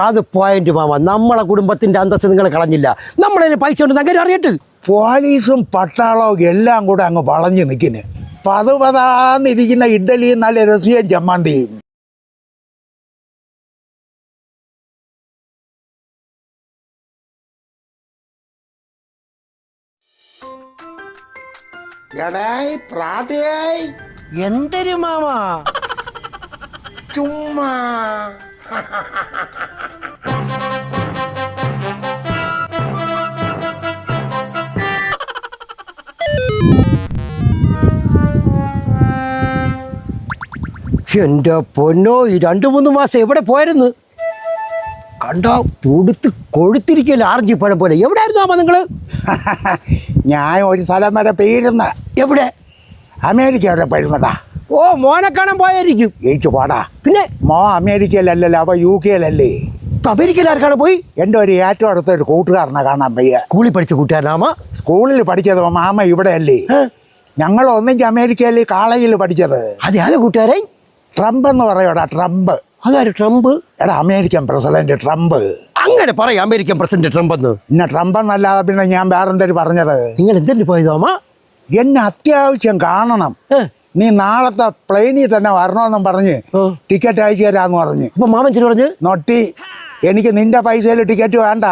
അത് point mama നമ്മളെ കുടുംബത്തിന്റെ അന്തസ്സ് നിങ്ങൾ കളഞ്ഞില്ല. നമ്മളതിന് പൈസ ഉണ്ട് അങ്ങനെ അറിയട്ട്. പോലീസും പട്ടാളവും എല്ലാം കൂടെ അങ്ങ് വളഞ്ഞു നിൽക്കുന്നു. പതുപതാന്നിരിക്കുന്ന ഇഡ്ഡലിയും നല്ല രസിയും ചമ്മന്തിയും എടായി പ്രാതയായി. എന്തൊരു മാമ? ചുമ്മാ. എന്റെ പൊന്നോ ഈ രണ്ടു മൂന്ന് മാസം എവിടെ പോയിരുന്നു കണ്ടോ തുടുത്ത് കൊഴുത്തിരിക്കല്ലോ ആർജി പഴം പോലെ. എവിടെയായിരുന്നു ആമ നിങ്ങൾ ഞാൻ ഒരു സ്ഥലം വരെ പേരുന്ന എവിടെ? അമേരിക്ക വരെ പെരുന്നതാ ഓ മോനെ കാണാൻ പോയായിരിക്കും. ജയിച്ചു പാടാ. പിന്നെ? മോ അമേരിക്കയിലല്ലല്ലോ അവ യു കെയിലല്ലേ അമേരിക്കയിൽ ആർക്കാണ് പോയി? എന്റെ ഒരു ഏറ്റവും അടുത്ത ഒരു കൂട്ടുകാരനെ കാണാൻ പയ്യ സ്കൂളിൽ പഠിച്ച കൂട്ടുകാരനാമ സ്കൂളിൽ പഠിച്ചത് മാമ ഇവിടെയല്ലേ. ഞങ്ങൾ ഒന്നിച്ച് അമേരിക്കയിൽ കോളേജിൽ പഠിച്ചത്. അതെ അതെ കൂട്ടുകാരെ. ട്രംപ് എന്ന് പറയോടാ ട്രംപ്. അതാര്? ട്രംപ്? എടാ അമേരിക്കൻ പ്രസിഡന്റ് ട്രംപ്. അങ്ങനെ പറയാം അമേരിക്കൻ പ്രസിഡന്റ് ട്രംപ് എന്ന് പിന്നെ ട്രംപ് എന്നല്ലാതെ പിന്നെ ഞാൻ വേറെന്തൊരു പറഞ്ഞത്? നിങ്ങൾ എന്തിനു പോയതോമാ എന്നെ അത്യാവശ്യം കാണണം. നീ നാളത്തെ പ്ലെയിനിൽ തന്നെ വരണമെന്നും പറഞ്ഞ്. ടിക്കറ്റ് അയച്ചു തരാന്ന് പറഞ്ഞ്. അപ്പൊ മാമൻ ചെല്ലു പറഞ്ഞ്? നൊട്ടി. എനിക്ക് നിന്റെ പൈസയിൽ ടിക്കറ്റ് വേണ്ട.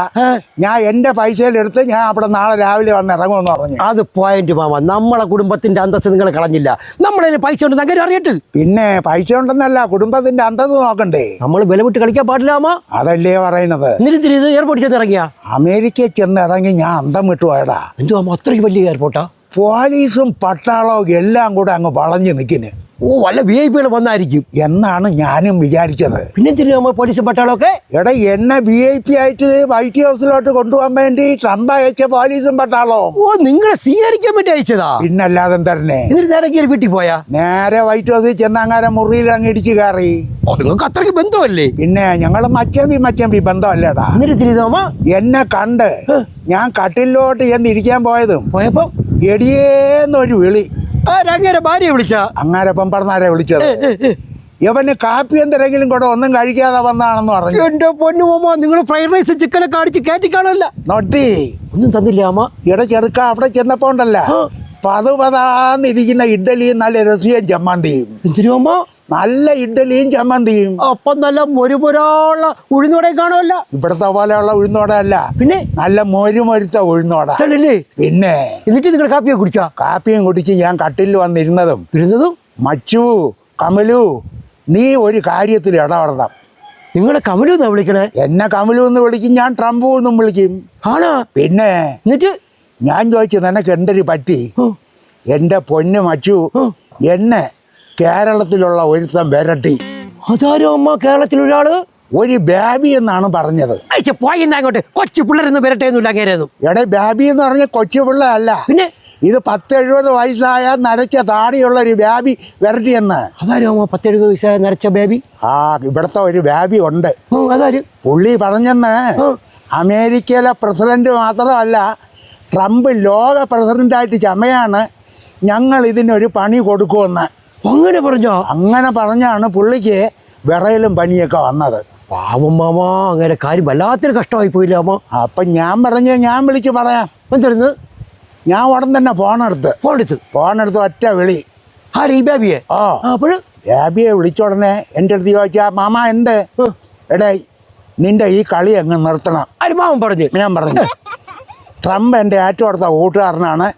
ഞാൻ എന്റെ പൈസയിൽ എടുത്ത് ഞാൻ അവിടെ നാളെ രാവിലെ വന്ന് ഇറങ്ങുമെന്ന് പറഞ്ഞു. അത് പോയിന്റ് മാമ. നമ്മളെ കുടുംബത്തിന്റെ അന്തസ്സ് നിങ്ങൾ കളഞ്ഞില്ല. നമ്മളതിന് പൈസ ഉണ്ട് അങ്ങനെ അറിയട്ട്. പിന്നെ പൈസ ഉണ്ടെന്നല്ല കുടുംബത്തിന്റെ അന്തസ്സ് നോക്കണ്ടേ. നമ്മൾ വില വിട്ട് കളിക്കാൻ പാടില്ല മാമ. അതല്ലേ പറയുന്നത്. ഇത് എയർപോർട്ടിൽ ചെന്ന് ഇറങ്ങിയ? അമേരിക്കയിൽ ചെന്ന് ഇറങ്ങി ഞാൻ അന്തം വിട്ടു പോയടാ. എന്തുവാ അത്രയ്ക്ക് വലിയ എയർപോർട്ടാ പോലീസും പട്ടാളവും എല്ലാം കൂടെ അങ്ങ് വളഞ്ഞു നിൽക്കുന്നു. ഓ വല്ല വി ഐ പികൾ വന്നായിരിക്കും. എന്നാണ് ഞാനും വിചാരിച്ചത്. പിന്നെ എന്തിനു പോലീസ് പട്ടാളമൊക്കെ? എടാ എന്നെ വി ഐ പി ആയിട്ട് വൈറ്റ് ഹൗസിലോട്ട് കൊണ്ടുപോകാൻ വേണ്ടി ട്രംപ് അയച്ച പോലീസും പട്ടാളവും. ഓ നിങ്ങളെ സ്വീകരിക്കാൻ വേണ്ടി അയച്ചതാ? പിന്നല്ലാതെ തന്നെ എന്നിട്ട് നേരെ കയറി വീട്ടിൽ പോയാ? നേരെ വൈറ്റ് ഹൗസിൽ ചെന്നങ്ങാരെ മുറിയിൽ അങ്ങ് ഇടിച്ചു കയറി. നിങ്ങൾക്ക് അത്രയ്ക്ക് ബന്ധമല്ലേ? പിന്നെ ഞങ്ങൾ മച്ചമ്പി മച്ചമ്പി ബന്ധമല്ലേടാ? എന്നിട്ട് തിരിച്ചു മാമ എന്നെ കണ്ട് ഞാൻ കട്ടിലോട്ട് ചെന്ന് ഇരിക്കാൻ പോയതും പോയപ്പോ? എടിയേന്നൊരു വിളി. ആരങ്ങനെ ഭാര്യ വിളിച്ച? അങ്ങാരപ്പം പറഞ്ഞാരെ വിളിച്ചത്. ഇവന് കാപ്പി എന്തെങ്കിലും കൂടെ ഒന്നും കഴിക്കാതെ വന്നാണെന്ന് പറഞ്ഞു. എന്റെ പൊന്നു മാമ നിങ്ങൾ ഫ്രൈഡ് റൈസ് ചിക്കനൊക്കെ അടിച്ച് കയറ്റി നോട്ടി. ഒന്നും തന്നില്ല അമ്മ? ഇട ചെറുക്ക അവിടെ ചെന്നപ്പോ ഉണ്ടല്ല പത് പതാന്നിരിക്കുന്ന ഇഡ്ഡലിയും നല്ല രസിയും ചമ്മന്തിയും എന്തിനു അമ്മ? നല്ല ഇഡ്ഡലിയും ചമ്മന്തിയും. ഒപ്പം നല്ല മൊരുപൊരാള ഉഴുന്നോടെ കാണുമല്ല ഇവിടത്തെ പോലെയുള്ള ഉഴുന്നോട അല്ല. പിന്നെ? നല്ല മൊരുമൊരുത്ത ഉഴുന്നോട പിന്നെ? എന്നിട്ട് നിങ്ങൾ കാപ്പിയെ കുടിച്ചോ? കാപ്പിയും കുടിച്ച് ഞാൻ കട്ടിൽ വന്നിരുന്നതും. ഇരുന്നതും? മച്ചു കമലു നീ ഒരു കാര്യത്തിൽ ഇടപെടണം. നിങ്ങളെ കമലു എന്നാ വിളിക്കണേ? എന്നെ കമലു എന്ന് വിളിക്കും ഞാൻ ട്രംപു എന്നും വിളിക്കും. ആണോ? പിന്നെ? എന്നിട്ട്? ഞാൻ ചോദിച്ചു നിനക്ക് എന്തൊരു പറ്റി? എന്റെ എന്റെ പൊന്ന് മച്ചു എന്നെ കേരളത്തിലുള്ള ഒരുത്തൻ വിരട്ടി. അതാരോ അമ്മ കേരളത്തിൽ ഒരാൾ? ഒരു ബാബി എന്നാണ് പറഞ്ഞത്. പോയിന്നാ അങ്ങോട്ട് കൊച്ചു പിള്ളേരൊന്നും വരട്ടെയൊന്നുമില്ല അങ്ങനെയൊന്നും എടേ ബാബി എന്ന് പറഞ്ഞ കൊച്ചു പിള്ള അല്ല പിന്നെ? ഇത് പത്തെഴുപത് വയസ്സായ നരച്ച താടിയുള്ള ഒരു ബാബി വിരട്ടിയെന്ന് അതാരോ അമ്മ പത്തെഴുപത് വയസ്സായ നരച്ച ബാബി? ആ ഇവിടുത്തെ ഒരു ബാബി ഉണ്ട്. അതാര്? പുള്ളി പറഞ്ഞെന്ന്. അമേരിക്കയിലെ പ്രസിഡന്റ് മാത്രമല്ല ട്രംപ് ലോക പ്രസിഡന്റായിട്ട് ചമയാണ് ഞങ്ങൾ ഇതിനൊരു പണി കൊടുക്കുമെന്ന്. അങ്ങനെ പറഞ്ഞോ? അങ്ങനെ പറഞ്ഞാണ് പുള്ളിക്ക് വിറയലും പനിയൊക്കെ വന്നത്. പാവം മാമ അങ്ങനെ കാര്യം വല്ലാത്തൊരു കഷ്ടമായി പോയില്ല അമ്മ? അപ്പം ഞാൻ പറഞ്ഞ ഞാൻ വിളിച്ച് പറയാം. എന്തിരുന്ന് ഞാൻ ഉടൻ തന്നെ ഫോണെടുത്ത്? ഫോൺ എടുത്ത് ഫോണെടുത്ത് ഒറ്റ വിളി. ആ റീ ബാബിയെ? ഓ അപ്പോൾ ബാബിയെ വിളിച്ച ഉടനെ എന്റെ അടുത്ത് ചോദിച്ചാ മാമ എന്ത്? എടേ നിന്റെ ഈ കളി അങ്ങ് നിർത്തണം. ആര് പറഞ്ഞു? ഞാൻ പറഞ്ഞു. ട്രംപ് എന്റെ ഏറ്റവും അടുത്ത കൂട്ടുകാരനാണ്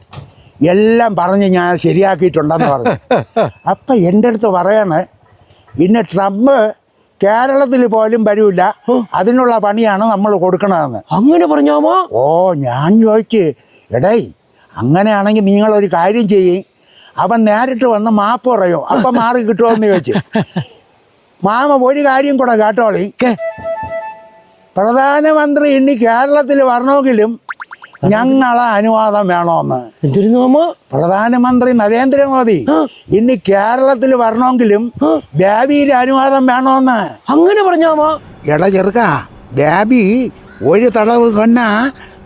എല്ലാം പറഞ്ഞ് ഞാൻ ശരിയാക്കിയിട്ടുണ്ടെന്ന് പറഞ്ഞു. അപ്പം എന്റെ അടുത്ത് പറയാണ് ഇന്ന് ട്രംപ് കേരളത്തിൽ പോലും വരൂല. അതിനുള്ള പണിയാണ് നമ്മൾ കൊടുക്കണതെന്ന്. അങ്ങനെ പറഞ്ഞോ അമ്മ ഓ ഞാൻ ചോദിച്ച് എടേ അങ്ങനെയാണെങ്കിൽ നിങ്ങളൊരു കാര്യം ചെയ്യും. അവൻ നേരിട്ട് വന്ന് മാപ്പ് പറയും. അപ്പം മാറി കിട്ടുമെന്ന് ചോദിച്ചു. മാമ ഒരു കാര്യം കൂടെ കേട്ടോളി. പ്രധാനമന്ത്രി ഇനി കേരളത്തിൽ വരണമെങ്കിലും ഞങ്ങളെ അനുവാദം വേണമെന്ന് എന്തിരുന്നു അമ്മ പ്രധാനമന്ത്രി നരേന്ദ്രമോദി ഇനി കേരളത്തിൽ വരണമെങ്കിലും ബാബിയിൽ അനുവാദം വേണമെന്ന് അങ്ങനെ പറഞ്ഞോമോ എടാ ചെറുക്ക ബാബി ഒരു തടവ് സ്വന്ന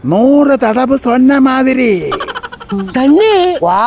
നൂറ് തടവ് സ്വന്ന മാതിരി. തന്നെ? വാ.